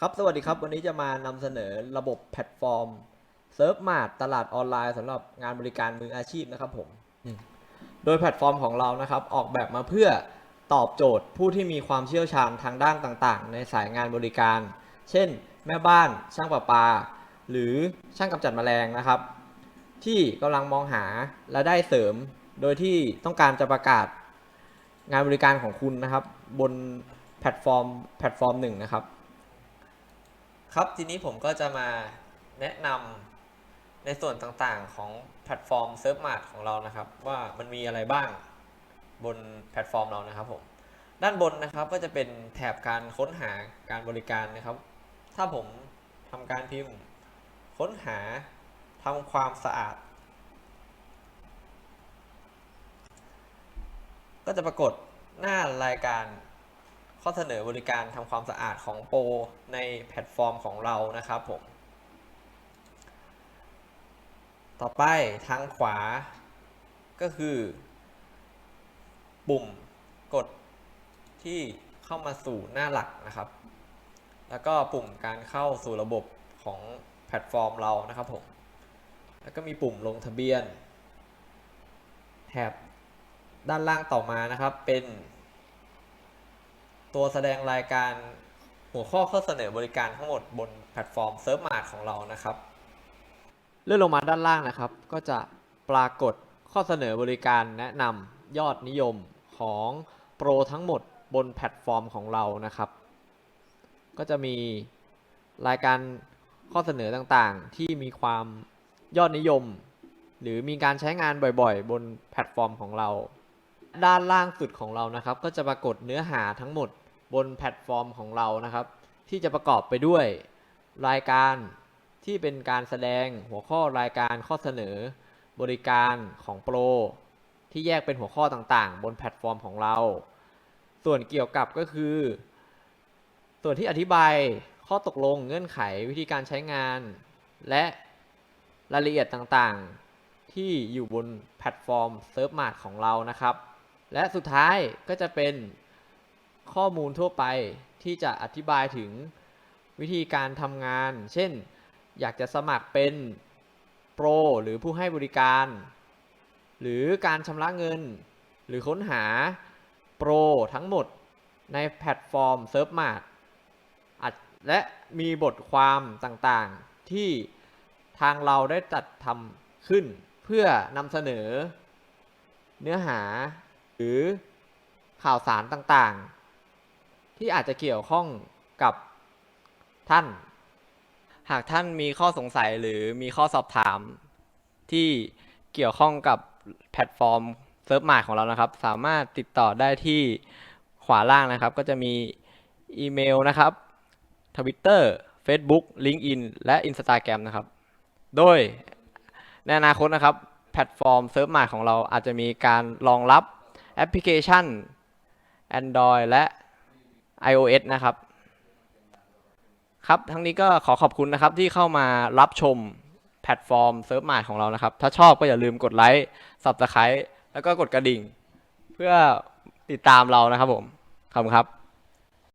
ครับ สวัสดีครับ วันนี้จะมานำเสนอระบบแพลตฟอร์มเซิร์ฟมาร์ตลาดออนไลน์สำหรับงานบริการมืออาชีพนะครับผมอืมโดยแพลตฟอร์มของเรานะครับ ออกแบบมาเพื่อตอบโจทย์ผู้ที่มีความเชี่ยวชาญทางด้านต่างๆ ในสายงานบริการ เช่น แม่บ้าน ช่างประปา หรือช่างกำจัดแมลงนะครับ ที่กำลังมองหารายได้เสริม โดยที่ต้องการจะประกาศงานบริการของคุณนะครับ บนแพลตฟอร์มแพลตฟอร์มหนึ่งนะครับ ครับทีนี้ผมก็จะมาแนะนำในส่วนต่างๆของแพลตฟอร์มเซิร์ฟมาร์ทของเรานะครับ ว่ามันมีอะไรบ้างบนแพลตฟอร์มเรานะครับผมด้านบนนะครับก็จะเป็นแถบการค้นหาการบริการนะครับ ถ้าผมทำการพิมพ์ ค้นหาทำความสะอาด ก็จะปรากฏหน้ารายการ ข้อเสนอบริการทำความสะอาดของโปรในแพลตฟอร์มของเรานะครับผม ต่อไปทางขวาก็คือ ปุ่มกดที่เข้ามาสู่หน้าหลักนะครับ แล้วก็ปุ่มการเข้าสู่ระบบของแพลตฟอร์มเรานะครับผม แล้วก็มีปุ่มลงทะเบียน แถบด้านล่างต่อมานะครับเป็น ตัวแสดงรายการหัวข้อข้อเสนอบริการทั้งหมดบนแพลตฟอร์มเซิร์ฟมาร์ทของเรานะครับ เลื่อนลงมาด้านล่างนะครับ ก็จะปรากฏข้อเสนอบริการแนะนำยอดนิยมของโปรทั้งหมดบนแพลตฟอร์มของเรานะครับ ก็จะมีรายการข้อเสนอต่างๆ ที่มีความยอดนิยม หรือมีการใช้งานบ่อยๆ บนแพลตฟอร์มของเรา ด้านล่างสุดของเรานะครับ ก็จะปรากฏเนื้อหาทั้งหมด บนแพลตฟอร์มของเรานะครับ ที่จะประกอบไปด้วย รายการที่เป็นการแสดงหัวข้อรายการข้อเสนอ บริการของโปร ที่แยกเป็นหัวข้อต่างๆ บนแพลตฟอร์มของเรา ส่วนเกี่ยวกับก็คือ ส่วนที่อธิบายข้อตกลงเงื่อนไขวิธีการใช้งาน และรายละเอียดต่างๆ ที่อยู่บนแพลตฟอร์มเซิร์ฟมาร์ทของเรานะครับ และสุดท้ายก็จะเป็น ข้อมูลทั่วไปที่จะอธิบายถึงวิธีการทำงาน เช่น อยากจะสมัครเป็นโปรหรือผู้ให้บริการ หรือการชำระเงิน หรือค้นหาโปรทั้งหมดในแพลตฟอร์มเซิร์ฟมาร์ทและมีบทความต่างๆ ที่ทางเราได้จัดทำขึ้น เพื่อนำเสนอ เนื้อหาหรือข่าวสารต่างๆ ที่อาจจะเกี่ยวข้องกับท่าน หากท่านมีข้อสงสัยหรือมีข้อสอบถาม ที่เกี่ยวข้องกับแพลตฟอร์มเซิร์ฟมาร์ของเรานะครับ สามารถติดต่อได้ที่ขวาล่างนะครับ ก็จะมีอีเมลนะครับ Twitter Facebook LinkedIn และ Instagram นะครับ โดยในอนาคตนะครับ แพลตฟอร์มเซิร์ฟมาร์ของเราอาจจะมีการรองรับแอปพลิเคชัน Android และ iOS นะครับ ครับ ทั้งนี้ก็ขอขอบคุณนะครับที่เข้ามารับชมแพลตฟอร์มเซิร์ฟมาร์ของเรานะครับ ถ้าชอบก็อย่าลืมกดไลค์ Subscribe แล้วก็กดกระดิ่ง เพื่อติดตามเรานะครับผม ขอบคุณครับ